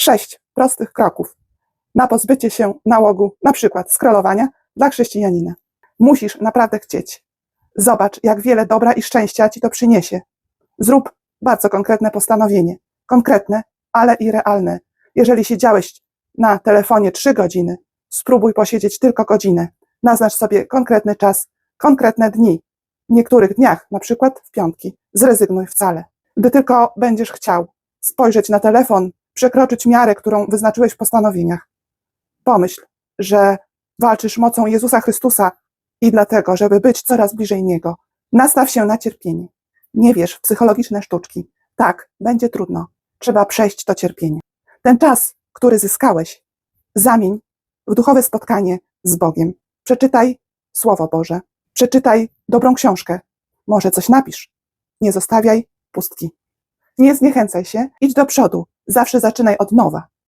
Sześć prostych kroków na pozbycie się nałogu, na przykład scrollowania dla chrześcijanina. Musisz naprawdę chcieć. Zobacz, jak wiele dobra i szczęścia ci to przyniesie. Zrób bardzo konkretne postanowienie. Konkretne, ale i realne. Jeżeli siedziałeś na telefonie trzy godziny, spróbuj posiedzieć tylko godzinę. Naznacz sobie konkretny czas, konkretne dni. W niektórych dniach, na przykład w piątki, zrezygnuj wcale. Gdy tylko będziesz chciał spojrzeć na telefon, przekroczyć miarę, którą wyznaczyłeś w postanowieniach, pomyśl, że walczysz mocą Jezusa Chrystusa i dlatego, żeby być coraz bliżej Niego. Nastaw się na cierpienie. Nie wierz w psychologiczne sztuczki. Tak, będzie trudno. Trzeba przejść to cierpienie. Ten czas, który zyskałeś, zamień w duchowe spotkanie z Bogiem. Przeczytaj Słowo Boże. Przeczytaj dobrą książkę. Może coś napisz. Nie zostawiaj pustki. Nie zniechęcaj się, idź do przodu. Zawsze zaczynaj od nowa.